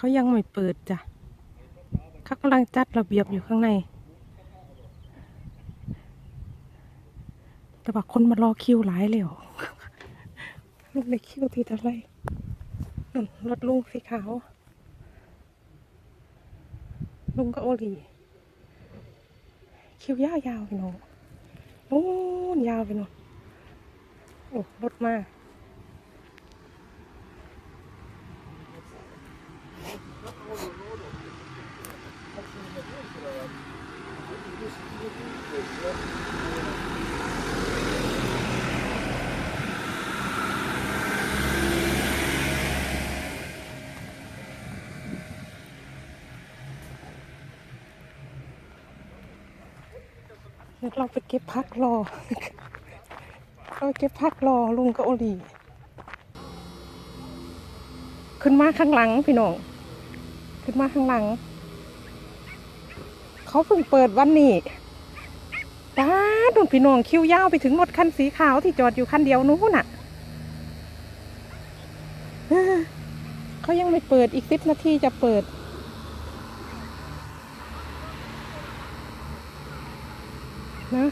เขายังไม่เปิดจ้ะเขากำลังจัดระเบียบอยู่ข้างใน แต่ว่าคนมารอคิวหลายเลยหรอลูกในคิวที่เท่าไรนั่นรถลุงสีขาว ลุงก็โอลีคิวยาวยาวไปหนูโอ้ยาวไปหนูโอ้รถมา เดี๋ยวเราไปเก็บพักรอ เราเก็บพักรอลุงกับโอลี ขึ้นมาข้างหลังพี่น้อง ขึ้นมาข้างหลัง เขาเพิ่งเปิดวันนี้ นุ่นพี่น้องคิวยาวไปถึงรถคันสีขาวที่จอดอยู่คันเดียวนู้นน่ะเขายังไม่เปิดอีกสิบนาทีจะเปิด นะ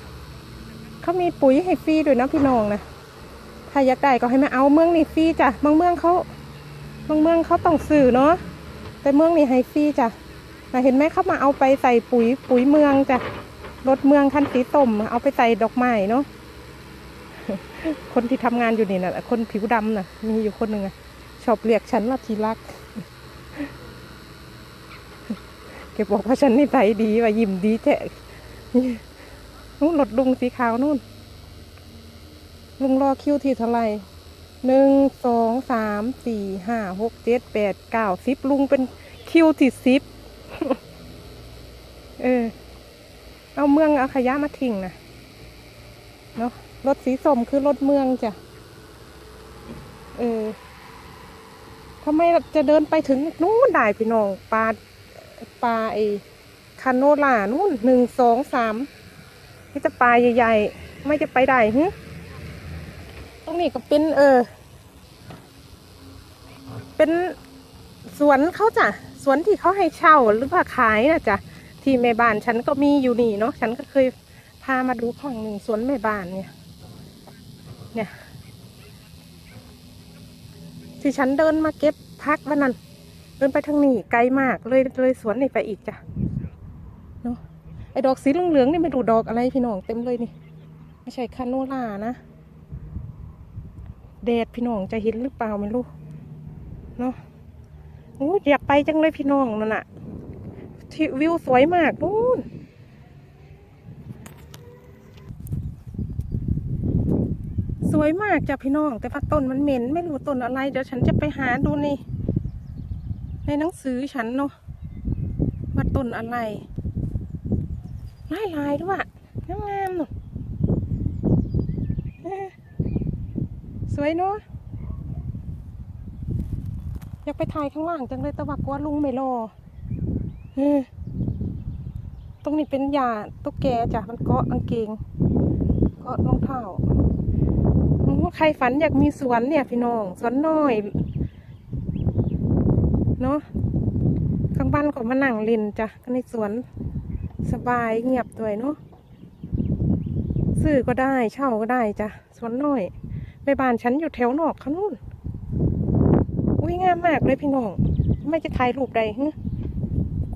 เขามีปุ๋ยให้ฟรีด้วยนะพี่น้องนะถ้าอยากได้ก็ให้มาเอาเมืองนี่ฟรีจ้ะบางเมืองเขาบางเมืองเขาต้องซื้อเนาะแต่เมืองนี่ให้ฟรีจ้ะน่ะเห็นไหมเขามาเอาไปใส่ปุ๋ยปุ๋ยเมืองจ้ะ รถเมืองคันสีส้มเอาไปใส่ดอกไม้เนาะคนที่ทำงานอยู่นี่น่ะ คนผิวดำน่ะ มีอยู่คนหนึ่งอะชอบเรียกฉันว่าทีรักแกบอกว่าฉันนี่ใจดีว่ายิ้มดีแท้นู่นรถลุงสีขาวนู่น ลุงรอคิวที่เท่าไหร่หนึ่งสองสามสี่ห้าหกเจ็ดแปดเก้าสิบลุงเป็นคิวที่สิบเออ เอาเมืองเอาขยะมาทิ้งนะเนาะรถสีส้มคือรถเมืองจ้ะ เออทำไมจะเดินไปถึงนู่นได้พี่น้องปลาปลาไอคาโนล่านู่นหนึ่งสองสามที่จะปลาใหญ่ๆ ไม่จะไปได้ฮึตรงนี้ก็เป็น เออ เป็นสวนเขาจ้ะสวนที่เขาให้เช่าหรือว่าขายนะจ้ะ ที่แม่บ้านฉันก็มีอยู่นี่เนาะฉันก็เคยพามาดูครั้งหนึ่งสวนแม่บ้านเนี่ย เนี่ย ที่ฉันเดินมาเก็บพักวันนั้น เดินไปทางนี้ไกลมากเลยเลยสวนนี่ไปอีกจ้ะเนาะไอ้ดอกสีเหลืองๆนี่ไม่รู้ดอกอะไรพี่น้องเต็มเลยนี่ ไม่ใช่คาโนล่านะแดดพี่น้องจะเห็นหรือเปล่าไม่รู้เนาะอ้ยอยากไปจังเลยพี่น้องนั่นน่ะ วิวสวยมากนู่นสวยมากจ้ะพี่น้อง แต่ว่าต้นมันเหม็น ไม่รู้ต้นอะไร เดี๋ยวฉันจะไปหาดูในในหนังสือฉันเนาะว่าต้นอะไรลายลายๆด้วยงามงามๆหนูเอ้อสวยเนาะอยากไปถ่ายข้างล่างจังเลยแต่ว่ากลัวลุงไม่รอ ตรงนี้เป็นยาตุ๊กแกจ้ะมันเกาะกางเกงเกาะรองเท้าโอ้ใครฝันอยากมีสวนเนี่ยพี่น้องสวนน้อยเนาะข้างบ้านก็มานั่งเล่นจ้ะก็ในสวนสบายเงียบด้วยเนาะซื้อก็ได้เช่าก็ได้จ้ะสวนน้อยไปบ้านฉันอยู่แถวนอกขานู่นอุ้ยงามมากเลยพี่น้อง ไม่จะถ่ายรูปใดฮึ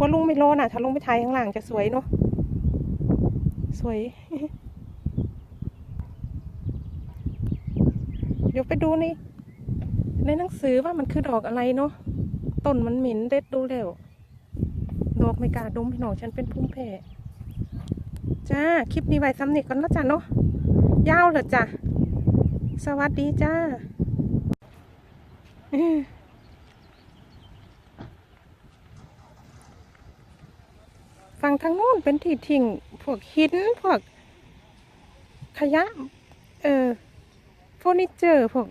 ลัวลุงไม่รอน่ะ ถ้าลุงไปถ่ายข้างหล่างจะสวยเนาะสวย เดี๋ยวไปดูในในหนังสือว่ามันคือดอกอะไรเนาะต้นมันเหม็นเด็ดดูแล้วดอกไม่กล้าดมพี่น้องฉันเป็นภูมิแพ้จ้า คลิปนี้ไว้ซ้ำนี่ก่อนแล้วจ้ะเนาะยาวเลยจ้ะ สวัสดีจ้าอื้อ ฝั่งทางโน้นเป็นที่ทิ้งพวกหินพวกขยะ เออเฟอร์นิเจอร์พวก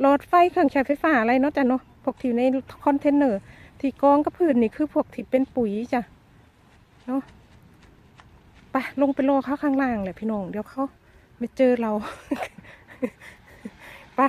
หลอดไฟเครื่องใช้ไฟฟ้าอะไรเนาะจ้ะเนาะพวกที่อยู่ในคอนเทนเนอร์ ที่กองกับพื้นนี่คือพวกที่เป็นปุ๋ยจ้ะเนาะไปลงไปรอเขาข้างล่างแหละพี่น้องเดี๋ยวเขาไม่เจอเราไป